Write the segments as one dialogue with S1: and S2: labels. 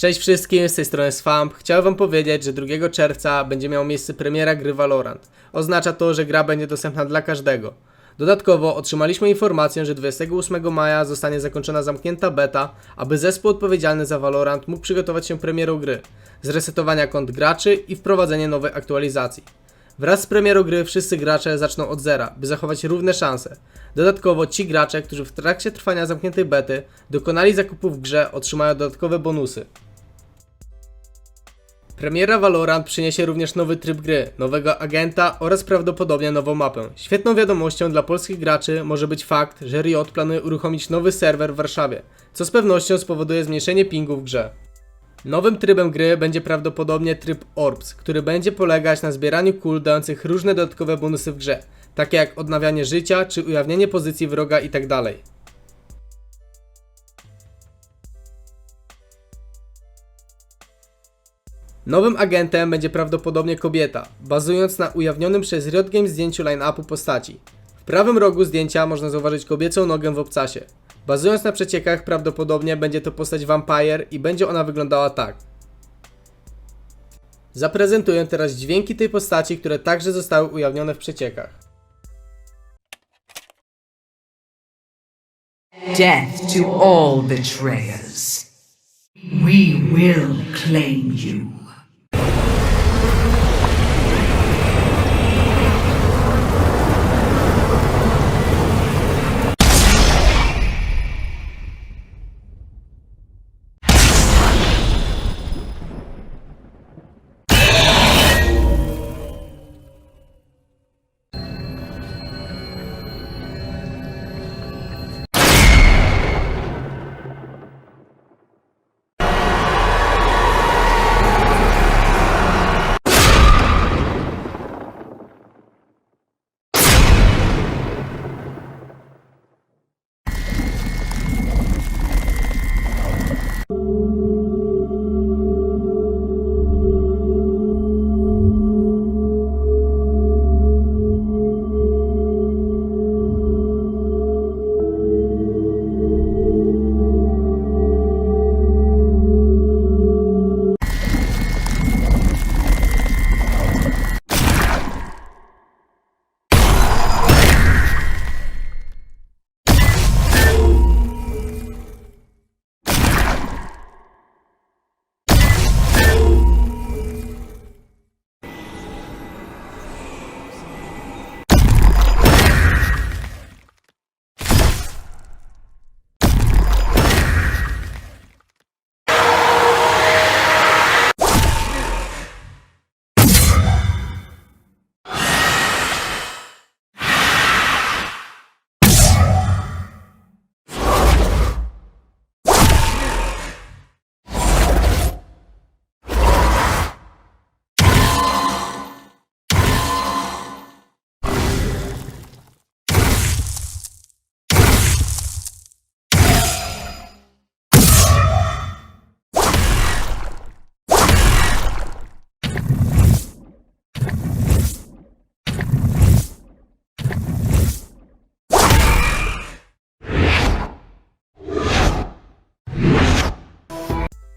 S1: Cześć wszystkim, z tej strony Swamp. Chciałem wam powiedzieć, że 2 czerwca będzie miała miejsce premiera gry Valorant. Oznacza to, że gra będzie dostępna dla każdego. Dodatkowo otrzymaliśmy informację, że 28 maja zostanie zakończona zamknięta beta, aby zespół odpowiedzialny za Valorant mógł przygotować się premierą gry, zresetowania kont graczy i wprowadzenie nowej aktualizacji. Wraz z premierą gry wszyscy gracze zaczną od zera, by zachować równe szanse. Dodatkowo ci gracze, którzy w trakcie trwania zamkniętej bety dokonali zakupów w grze, otrzymają dodatkowe bonusy. Premiera Valorant przyniesie również nowy tryb gry, nowego agenta oraz prawdopodobnie nową mapę. Świetną wiadomością dla polskich graczy może być fakt, że Riot planuje uruchomić nowy serwer w Warszawie, co z pewnością spowoduje zmniejszenie pingu w grze. Nowym trybem gry będzie prawdopodobnie tryb Orbs, który będzie polegać na zbieraniu kul dających różne dodatkowe bonusy w grze, takie jak odnawianie życia czy ujawnienie pozycji wroga tak itd. Nowym agentem będzie prawdopodobnie kobieta, bazując na ujawnionym przez Riot Games zdjęciu line-upu postaci. W prawym rogu zdjęcia można zauważyć kobiecą nogę w obcasie. Bazując na przeciekach, prawdopodobnie będzie to postać Vampire i będzie ona wyglądała tak. Zaprezentuję teraz dźwięki tej postaci, które także zostały ujawnione w przeciekach.
S2: Death to all betrayers. We will claim you.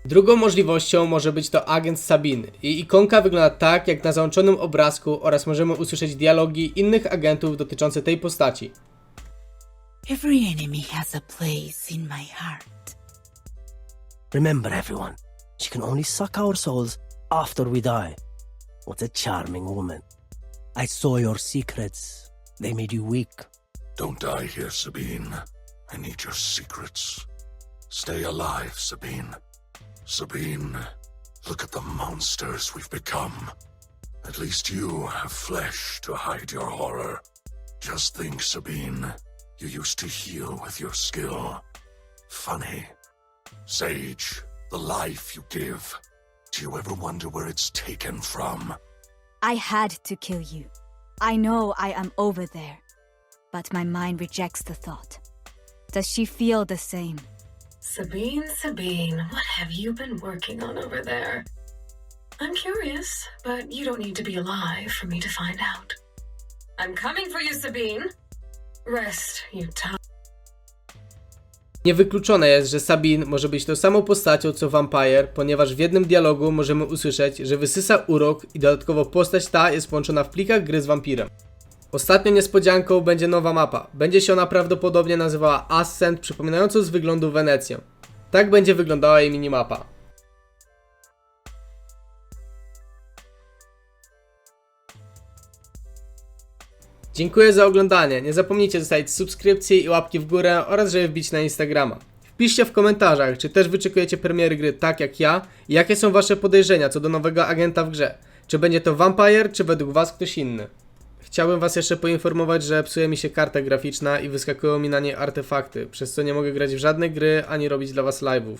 S1: Drugą możliwością może być to agent Sabiny. Jej ikonka wygląda tak jak na załączonym obrazku oraz możemy usłyszeć dialogi innych agentów dotyczące tej postaci.
S3: Every enemy has a place in my heart.
S4: Remember, everyone, she can only suck our souls after we die. What a charming woman. I saw your secrets. They made you weak.
S5: Don't die here, Sabine. I need your secrets. Stay alive, Sabine. Sabine, look at the monsters we've become. At least you have flesh to hide your horror. Just think, Sabine, you used to heal with your skill. Funny. Sage, the life you give. Do you ever wonder where it's taken from?
S6: I had to kill you. I know I am over there. But my mind rejects the thought. Does she feel the same?
S7: Sabine, Sabine, what have you been working on over there? I'm curious, but you don't need to be alive for me to find out. I'm coming for you, Sabine. Rest, you.
S1: Niewykluczone jest, że Sabine może być tą samą postacią co Vampire, ponieważ w jednym dialogu możemy usłyszeć, że wysysa urok i dodatkowo postać ta jest połączona w plikach gry z wampirem. Ostatnią niespodzianką będzie nowa mapa. Będzie się ona prawdopodobnie nazywała Ascent, przypominającą z wyglądu Wenecję. Tak będzie wyglądała jej minimapa. Dziękuję za oglądanie. Nie zapomnijcie zostawić subskrypcji i łapki w górę oraz żeby wbić na Instagrama. Wpiszcie w komentarzach, czy też wyczekujecie premiery gry tak jak ja i jakie są wasze podejrzenia co do nowego agenta w grze. Czy będzie to Vampire, czy według was ktoś inny. Chciałbym was jeszcze poinformować, że psuje mi się karta graficzna i wyskakują mi na niej artefakty, przez co nie mogę grać w żadne gry ani robić dla was live'ów.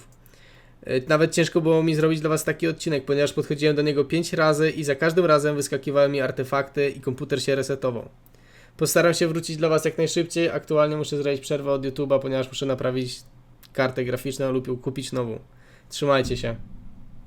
S1: E, Nawet ciężko było mi zrobić dla was taki odcinek, ponieważ podchodziłem do niego 5 razy i za każdym razem wyskakiwały mi artefakty i komputer się resetował. Postaram się wrócić dla was jak najszybciej. Aktualnie muszę zrobić przerwę od YouTube'a, ponieważ muszę naprawić kartę graficzną lub ją kupić nową. Trzymajcie się.